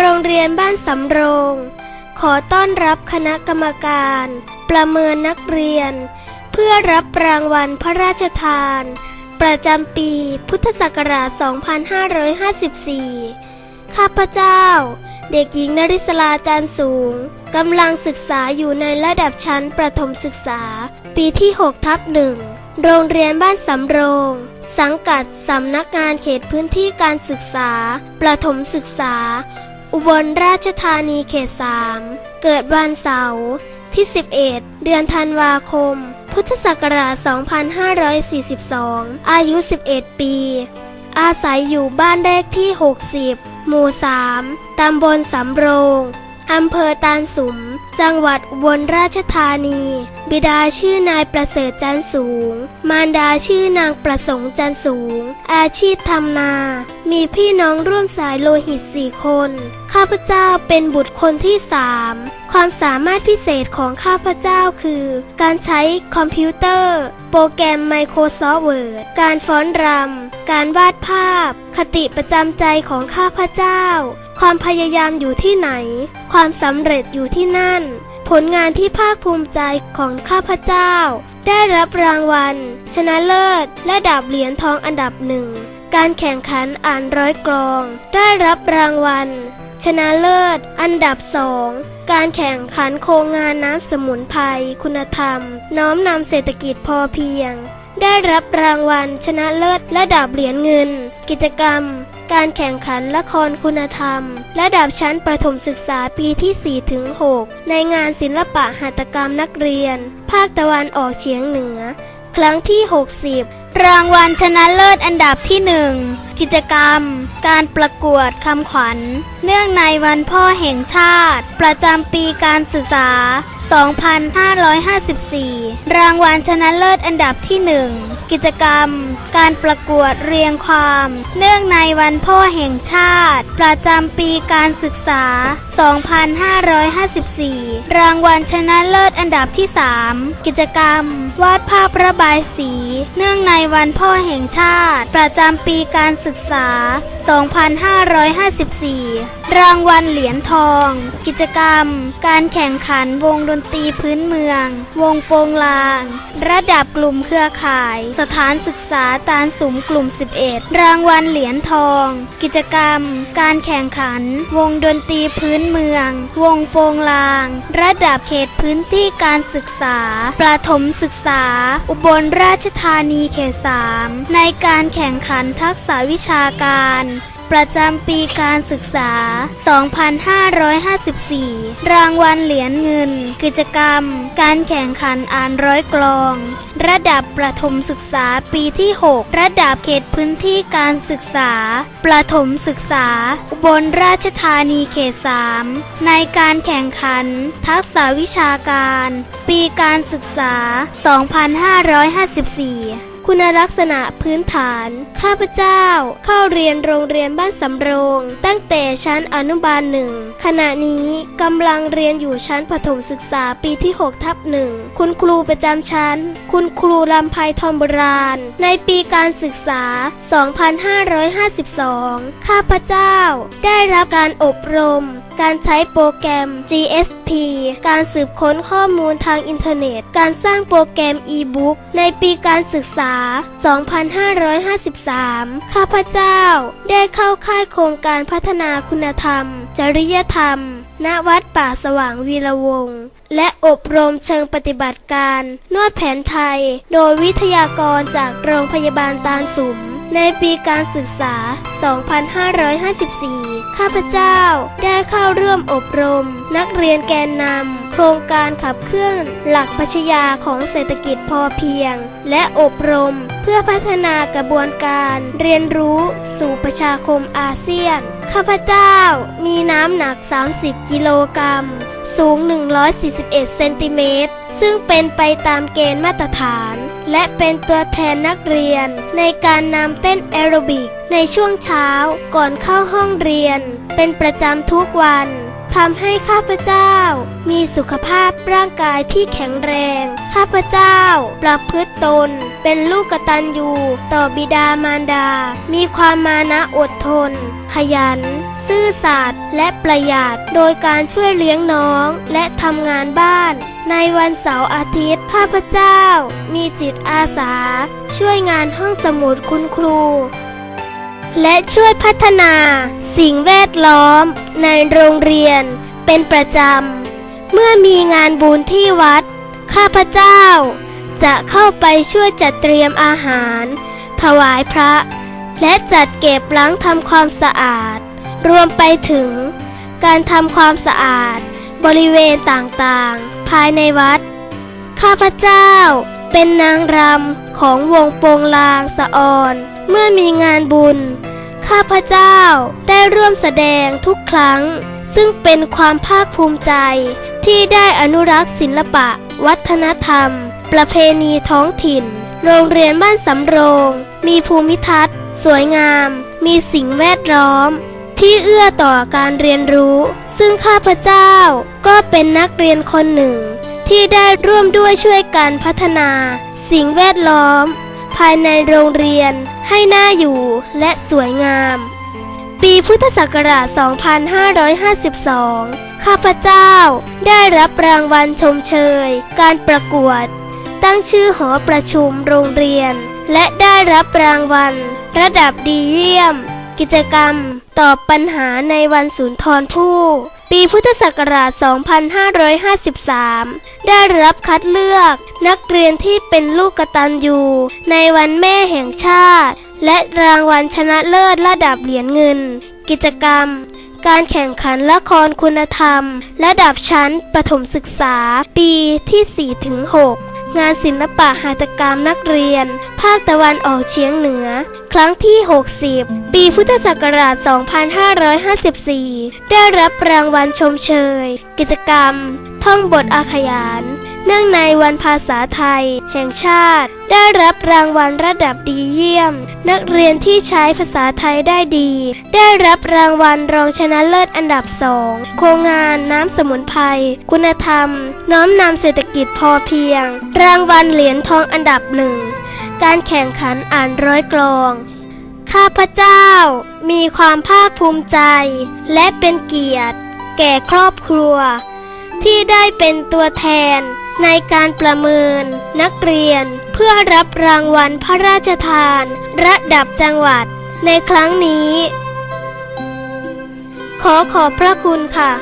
โรงเรียนบ้านสำโรง ขอต้อนรับคณะกรรมการ ประเมินนักเรียน เพื่อรับรางวัลพระราชทาน ประจำปีพุทธศักราช 2554 ข้าพเจ้า เด็กหญิงนริศลาจารย์สูงกำลังศึกษาอยู่ในระดับชั้นประถมศึกษา ปีที่6ทับหนึ่งโรงเรียนบ้านสำโรง สังกัดสำนักงานเขตพื้นที่การศึกษา ประถมศึกษา อุบลราชธานีเขตสามเกิดวันเสาร์ที่ 11 เดือนธันวาคม พุทธศักราช 2542 อายุ 11 ปี อาศัยอยู่บ้านเลขที่ 60 หมู่ 3 ตำบลสำโรง อำเภอตาลสุม จังหวัดอุบลราชธานี บิดาชื่อนายประเสริฐจันทร์สูง มารดาชื่อนางประสงค์จันทร์สูง อาชีพทำนา มีพี่น้องร่วมสายโลหิตสี่คน ข้าพเจ้าเป็นบุตรคนที่สามความสามารถพิเศษของข้าพเจ้าคือ การใช้คอมพิวเตอร์ โปรแกรม Microsoft Word การฟ้อนรำ การวาดภาพ คติประจำใจของข้าพเจ้า ความพยายามอยู่ที่ไหน ความสำเร็จอยู่ที่นั่น ผลงานที่ภาคภูมิใจของข้าพเจ้า ได้รับรางวัล ชนะเลิศ และดาบเหรียญทองอันดับหนึ่ง การแข่งขันอ่านร้อยกลอง ได้รับรางวัล ชนะเลิศ อันดับสองการแข่งขันโครงงานน้ำสมุนไพรคุณธรรม น้อมนำเศรษฐกิจพอเพียง ได้รับรางวัลชนะเลิศและดาบเหรียญเงิน กิจกรรม การแข่งขันละครคุณธรรมและดาบชั้นประถมศึกษาปีที่ 4 ถึง 6 ในงานศิลปะหัตถกรรมนักเรียน ภาคตะวันออกเฉียงเหนือ ครั้งที่ 60 รางวัลชนะเลิศอันดับที่หนึ่งกิจกรรม การประกวดคำขวัญ เนื่องในวันพ่อแห่งชาติ ประจำปีการศึกษา 2554 รางวัลชนะเลิศอันดับที่หนึ่งกิจกรรม การประกวดเรียงความ เนื่องในวันพ่อแห่งชาติ ประจำปีการศึกษา 2554 รางวัลชนะเลิศอันดับที่ 3 กิจกรรม วาดภาพระบายสี เนื่องในวันพ่อแห่งชาติ ประจำปีการศึกษา 2554 รางวัลเหรียญทอง กิจกรรม การแข่งขันวงดนตรีพื้นเมือง วงโปงลาง ระดับกลุ่มเครือข่าย สถานศึกษาตาลสุมกลุ่ม 11 รางวัลเหรียญทอง กิจกรรม การแข่งขัน วงดนตรีพื้นเมือง วงโปงลาง ระดับเขตพื้นที่การศึกษา ประถมศึกษา อุบลราชธานีเขต3ในการแข่งขันทักษะวิชาการ ประจำปีการศึกษา 2554 รางวัลเหรียญเงิน กิจกรรม การแข่งขันอ่านร้อยกลอง ระดับประถมศึกษาปีที่ 6 ระดับเขตพื้นที่การศึกษา ประถมศึกษา อุบลราชธานีเขต 3 ในการแข่งขัน ทักษะวิชาการ ปีการศึกษา 2554 คุณลักษณะพื้นฐาน ข้าพเจ้า เข้าเรียนโรงเรียนบ้านสำโรง ตั้งแต่ชั้นอนุบาลหนึ่ง ขณะนี้กำลังเรียนอยู่ชั้นประถมศึกษาปีที่6ทับหนึ่ง คุณครูประจำชั้น คุณครูลำไพทองโบราณ ในปีการศึกษา 2552 ข้าพเจ้า ได้รับการอบรม การใช้โปรแกรม GSP การสืบค้นข้อมูลทางอินเทอร์เน็ต การสร้างโปรแกรม e-book ในปีการศึกษา 2553 ข้าพเจ้า ได้เข้าค่ายโครงการพัฒนาคุณธรรม จริยธรรม ณ วัดป่าสว่างวีระวงศ์และอบรมเชิงปฏิบัติการ นวดแผนไทย โดยวิทยากรจากโรงพยาบาลตาลสุม ในปีการศึกษา 2554 ข้าพเจ้าได้เข้าร่วมอบรม นักเรียนแกนนำโครงการขับเคลื่อน หลักปัชญาของเศรษฐกิจพอเพียง และอบรม เพื่อพัฒนากระบวนการเรียนรู้สู่ประชาคมอาเซียน ข้าพเจ้ามีน้ำหนัก 30 กิโลกรัม สูง 141 เซนติเมตร ซึ่งเป็นไปตามเกณฑ์มาตรฐาน และเป็นตัวแทนนักเรียน ในการนำเต้นแอโรบิก ในช่วงเช้าก่อนเข้าห้องเรียน เป็นประจำทุกวันทำให้ข้าพเจ้า มีสุขภาพร่างกายที่แข็งแรง ข้าพเจ้าประพฤติตน เป็นลูกกตัญญูต่อบิดามารดา มีความมานะอดทน ขยัน ซื่อสัตย์และประหยัดโดยการช่วยเลี้ยงน้องและทำงานบ้าน ในวันเสาร์อาทิตย์ข้าพเจ้า มีจิตอาสา ช่วยงานห้องสมุดคุณครู และช่วยพัฒนาสิ่งแวดล้อมในโรงเรียนเป็นประจำ เมื่อมีงานบุญที่วัด ข้าพเจ้า จะเข้าไปช่วยจัดเตรียมอาหาร ถวายพระ และจัดเก็บล้างทำความสะอาด รวมไปถึง การทำความสะอาด บริเวณต่างๆ ภายในวัด ข้าพเจ้าเป็นนางรำของวงโปงลางสะออน เมื่อมีงานบุญ ข้าพเจ้าได้ร่วมแสดงทุกครั้ง ซึ่งเป็นความภาคภูมิใจที่ได้อนุรักษ์ศิลปะ วัฒนธรรม ประเพณีท้องถิ่น โรงเรียนบ้านสำโรง มีภูมิทัศน์ สวยงาม มีสิ่งแวดล้อม ที่เอื้อต่อการเรียนรู้ ซึ่งข้าพเจ้าก็เป็นนักเรียนคนหนึ่ง ที่ได้ร่วมด้วยช่วยกันพัฒนา สิ่งแวดล้อม ภายในโรงเรียนให้น่าอยู่และสวยงาม ปีพุทธศักราช 2552 ข้าพเจ้าได้รับรางวัลชมเชย การประกวด ตั้งชื่อหอประชุมโรงเรียน และได้รับรางวัล ระดับดีเยี่ยม กิจกรรม ตอบปัญหาในวันสุนทรภู่ปีพุทธศักราช 2553 ได้รับคัดเลือกนักเรียนที่เป็นลูกกตัญญูในวันแม่แห่งชาติ และรางวัลชนะเลิศระดับเหรียญเงิน กิจกรรม การแข่งขันละครคุณธรรม ระดับชั้นประถมศึกษาปีที่ 4-6 งานศิลปะหัตถกรรมนักเรียน ภาคตะวันออกเฉียงเหนือ ครั้งที่ 60 ปีพุทธศักราช 2554 ได้รับรางวัลชมเชย กิจกรรม ท่องบทอาขยาน เนื่องในวันภาษาไทย แห่งชาติ ได้รับรางวัลระดับดีเยี่ยม นักเรียนที่ใช้ภาษาไทยได้ดี ได้รับรางวัลรองชนะเลิศอันดับสองโครงงานน้ำสมุนไพรคุณธรรม น้อมนำเศรษฐกิจพอเพียง รางวัลเหรียญทองอันดับหนึ่งการแข่งขันอ่านร้อยกลองข้าพเจ้ามีความภาคภูมิใจ และเป็นเกียรติ แก่ครอบครัว ที่ได้เป็นตัวแทน ในการประเมิน นักเรียน เพื่อรับรางวัลพระราชทาน ระดับจังหวัด ในครั้งนี้ ขอขอบพระคุณค่ะ